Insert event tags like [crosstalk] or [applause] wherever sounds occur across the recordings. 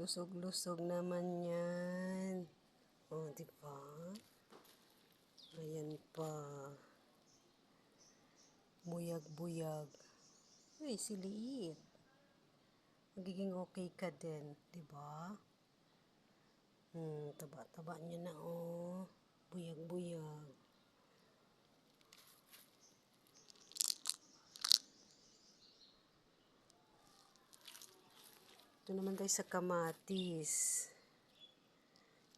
Lusog-lusog naman yan. O, oh, di ba? Ayan pa. Buyag-buyag. Uy, si Liit. Magiging okay ka din, di ba? Hmm, taba-taba niya na, oh. Buyag-buyag. Ito naman tayo sa kamatis.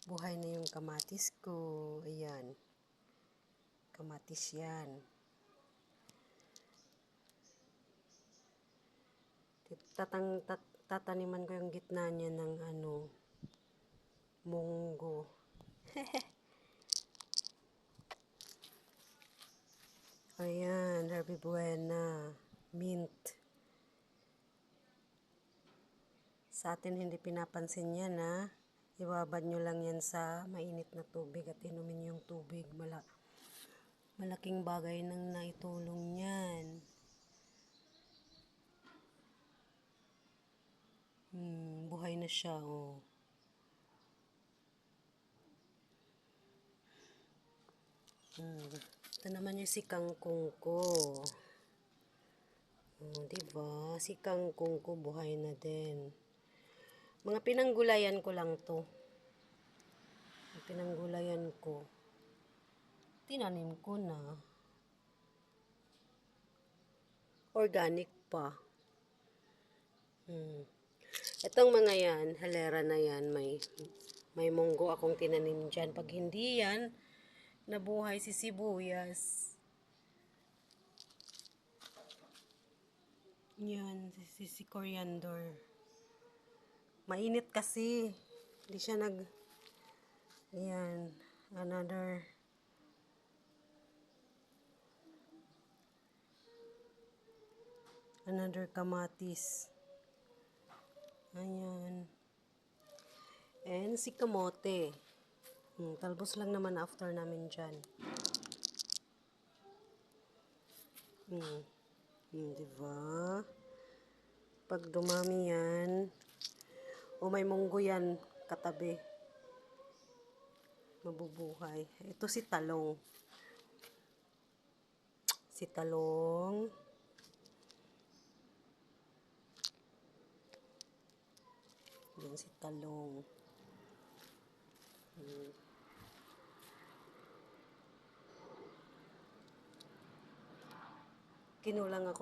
Buhay na yung kamatis ko. Ayan. Kamatis yan. Tatang, tat, tataniman ko yung gitna niya ng ano, munggo. [laughs] Ayan, Herbie Buena. Mint. Sa atin hindi pinapansin yan ha. Ibabad nyo lang yan sa mainit na tubig at inumin yung tubig. Mala malaking bagay nang naitulong yan. Hmm, buhay na siya oh. Hmm. Ito naman yung si kangkong ko. Oh, diba? Si kangkong ko buhay na din. Mga pinanggulayan ko lang to. Mga pinanggulayan ko. Tinanim ko na. Organic pa. Hmm. Itong mga yan, halera na yan, may, may munggo akong tinanim dyan. Pag hindi yan, nabuhay si sibuyas. Yan, si, si coriander. Mainit kasi. Hindi siya nag... Yan. Another... Another kamatis. Ayan. And si kamote. Hmm, talbos lang naman after namin dyan. Hmm. Hmm, diba? Pag dumami yan, o may munggo yan katabi, mabubuhay. Ito si talong. Si talong. Yan si talong. Hmm. Kinulang ako